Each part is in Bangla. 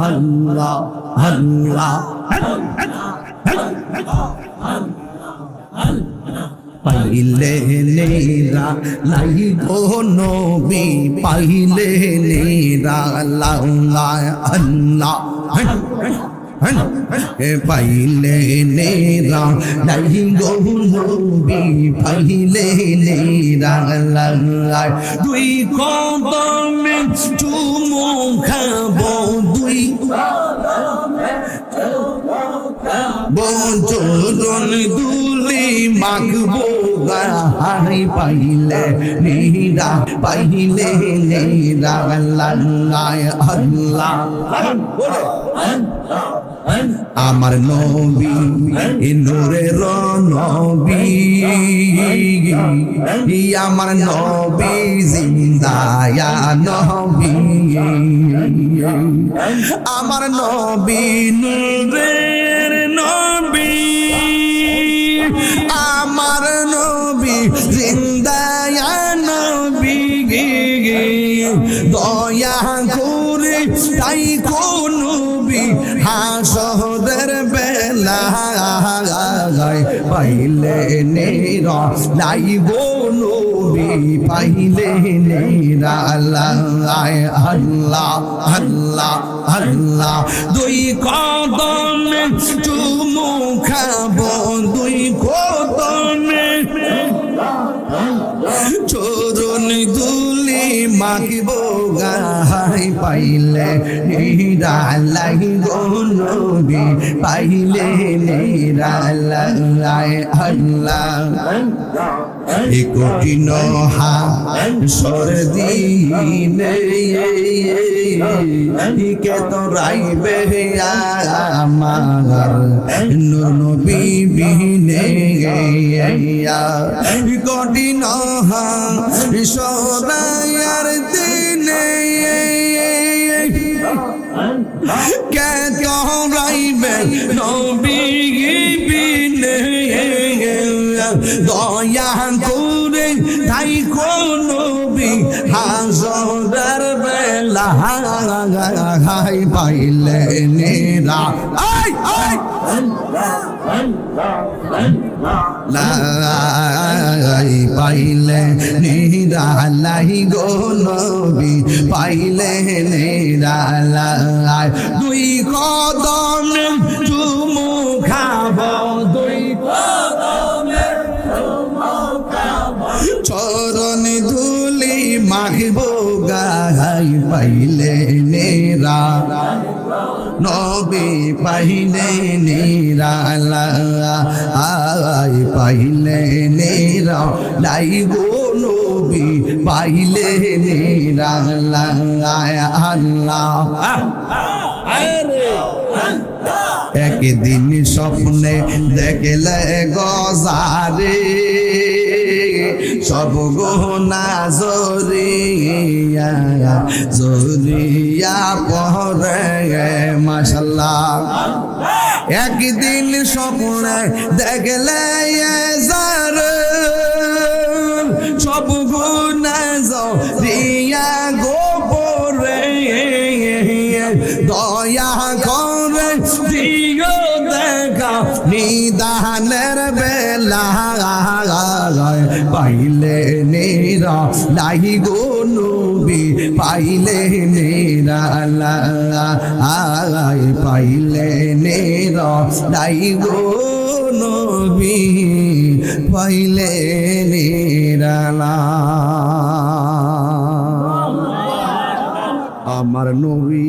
আল্লাহ আল্লাহ পাইলে নেরা লাই গো নবী পাইলে নেরা লাউলা আল্লাহ পাইলে নেরা লাই গো নবী পাইলে নেরা লাল্লাহ দুই কদমে চুমু খাব, দুই বঞ্চরণ দুলি মাগবো গাহাই পাইলে নীরা পাইলে নীরা আল্লাহ আল্লাহ। আমার নবী নূরের নবী আমার নবী জিন্দায়া নবী। আমার নবী নূরের নবী নবী। দয়া করে তাই কোন হাসদের বেলা পাইলে নেরা লাই গো নবী পাইলে নেরা আল্লাহ আল্লাহ আল্লাহ। দুই কদমে চুমু খাব, দুই কদমে চরণ দুলি মাগিব গাহাই পাইলে নিরালাই গনবি পাইলে নিরালাই আল্লাহ। এ কঠিন হা সর দিনে কে তো রাইবে আমার। নূর নবী বিনে কঠিন হা কে তো রাইবে নবী বিনে দয়া করে তাই নবী হাজরার বেলা হাই পাইলে নেরা আই আই! লাই পাইলে নেরা লাই গো নবী, পাইলে নেরা লাই। দুই কদম ধুলি মাখিব গাই পাইলে নেরা। নবী পাইলে নেরা আই পাইলে নেরা। লাই গো নবী পাইলে নেরা আল্লাহ। একদিন স্বপ্নে দেখলে গজারে। সব গহনা জরিয়া জরিয়া পরে মাসাল্লাহ একদিন স্বপ্নে দেখলে যার সব গুণা জরিয়া গোপরে, দয়া করে দিও দেখা, নিদানের বেলা। পাইলে নেরা। লাই গো নবী, পাইলে নেরা। আয় পাইলে নেরা। লাই গো নবী, পাইলে নেরা। আমার নবী,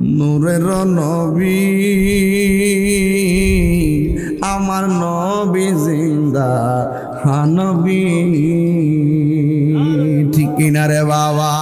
নূরের নবী। আমার নবী জিন্দা হানবী। ঠিক কিনারে বাবা?